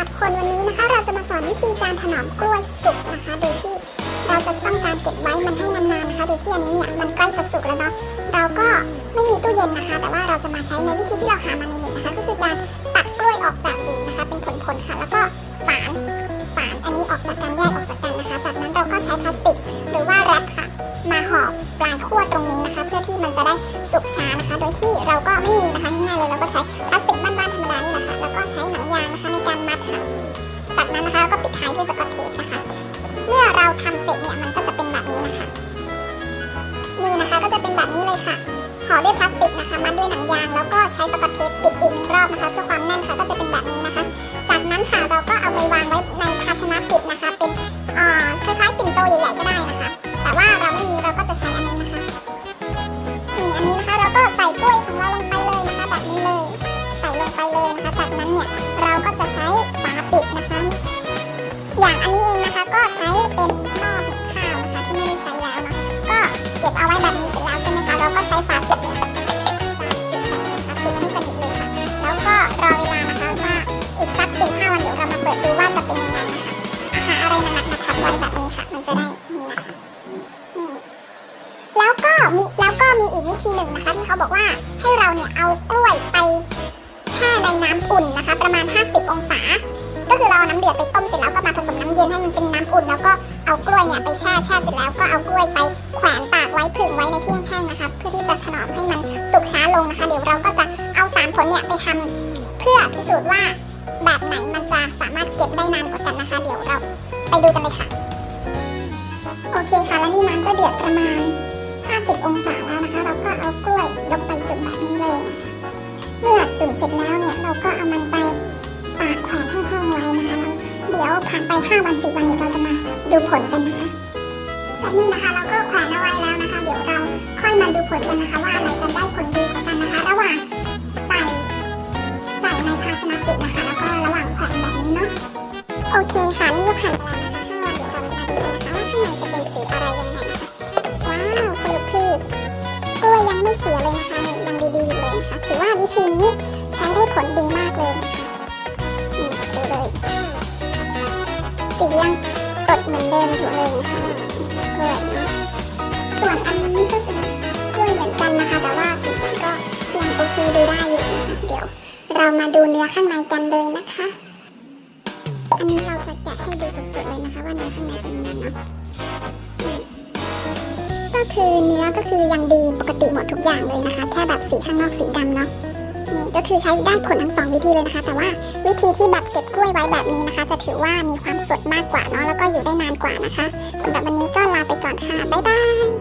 ค่ะทุกคนวันนี้นะคะ เราจะมาสอนวิธีการถนอมกล้วยสุกนะคะ โดยที่เราจะต้องการเก็บไว้มันให้นานๆนะคะ โดยที่อันนี้เนี่ยมันใกล้จะสุกแล้วเนาะ เราก็ไม่มีตู้เย็นนะคะ แต่ว่าเราจะมาใช้ในวิธีที่เราหามาในเน็ตนะคะ ก็คือการตัดกล้วยออกจากดินนะคะ เป็นผลๆค่ะ แล้วก็ฝานฝานอันนี้ออกจากกันแยกออกจากกันนะคะ จากนั้นเราก็ใช้พลาสติกหรือว่าแรปค่ะ มาห่อปลายขั้วตรงนี้นะคะ เพื่อที่มันจะได้ นั้นนะคะก็ปิดท้ายด้วยสกอตเทปนะคะ เมื่อเราทำเสร็จเนี่ยมันก็จะเป็นแบบนี้นะคะ นี่นะคะก็จะเป็นแบบนี้เลยค่ะห่อด้วยพลาสติกนะคะมัดด้วยหนังยางแล้วก็ใช้สกอตเทปปิด ไปเลยนะคะ จากนั้นเนี่ยเราก็จะใช้ฝาปิดนะคะ อย่างอันนี้เองนะคะก็ใช้เป็นหม้อหุงข้าวนะคะที่ไม่ได้ใช้แล้วเนาะก็เก็บเอาไว้แบบนี้เสร็จแล้วใช่ไหมคะเราก็ใช้ฝาปิดเนี่ยปิดให้สนิทเลยค่ะ แล้วก็รอเวลานะคะว่าอีกสักสี่ห้าวันเดี๋ยวเรามาเปิดดูว่าจะเป็นยังไงนะคะอาหารอะไรหนักๆมาทับไว้แบบนี้ค่ะ มันจะได้นี่นะคะแล้วก็มีแล้วก็มีอีกวิธีหนึ่งนะคะที่เขาบอกว่าให้เราเนี่ยเอากล้วยไป อุ่นนะคะ ประมาณ 50 องศา ก็คือเราเอาน้ำเดือดไปต้มเสร็จแล้วก็มาผสมน้ำเย็นให้มันเป็นน้ำอุ่น แล้วก็เอากล้วยเนี่ยไปแช่แช่เสร็จแล้วก็เอากล้วยไปแขวนตากไว้ผึ่งไว้ในที่แห้งๆนะคะ เพื่อที่จะถนอมให้มันสุกช้าลงนะคะ เดี๋ยวเราก็จะเอาสารผลเนี่ยไปทำเพื่อพิสูจน์ว่าแบบไหนมันจะสามารถเก็บได้นานกว่ากันนะคะ เดี๋ยวเราไปดูกันเลยค่ะ โอเคค่ะ แล้วนี่น้ำก็เดือดประมาณ 50 องศาแล้วนะคะ เราก็เอากล้วยลงไปจุ่มแบบนี้เลยนะคะ เมื่อจุ่มเสร็จแล้วเนี่ย เอามันไปตากแขวนแห้งๆไว้นะคะเดี๋ยวผ่านไป5วัน10วันเดี๋ยวเราจะมาดูผลกันนะคะและนี่นะคะเราก็แขวนเอาไว้แล้วนะคะ เดี๋ยวเราค่อยมาดูผลกันนะคะ ว่าอะไรจะได้ผลดีกว่ากันนะคะ ระหว่างใส่ใส่ในภาชนะปิดนะคะ แล้วก็ระหว่างแขวนแบบนี้เนาะโอเคค่ะนี่ก็ผ่านไปแล้วนะคะ5วันเดี๋ยวเรามาดูกันนะคะว่าข้างในจะเป็นสีอะไรยังไงนะคะว้าวสรุปคือกล้วยยังไม่เสียเลยนะคะ สียังสดเหมือนเดิมอยู่เลยนะคะกล้วยเนาะส่วนอันนี้ก็เป็นกล้วยเหมือนกันนะคะ แต่ว่าสีสันก็ยังโอเคดูได้อยู่นะคะเดี๋ยวเรามาดูเนื้อข้างในกันเลยนะคะ อันนี้เราจะแกะให้ดูสดๆเลยนะคะว่าเนื้อข้างในเป็นยังไงเนาะก็คือเนื้อก็คือยังดีปกติหมดทุกอย่างเลยนะคะ แค่แบบสีข้างนอกสีดำเนาะนี่ก็คือใช้ได้ผลทั้งสองวิธีเลยนะคะ แต่ว่าวิธีที่แบบเก็บ กล้วยไว้แบบนี้นะคะ จะถือว่ามีความสดมากกว่าเนาะแล้วก็อยู่ได้นานกว่านะคะสำหรับวันนี้ก็ลาไปก่อนค่ะ บ๊ายบาย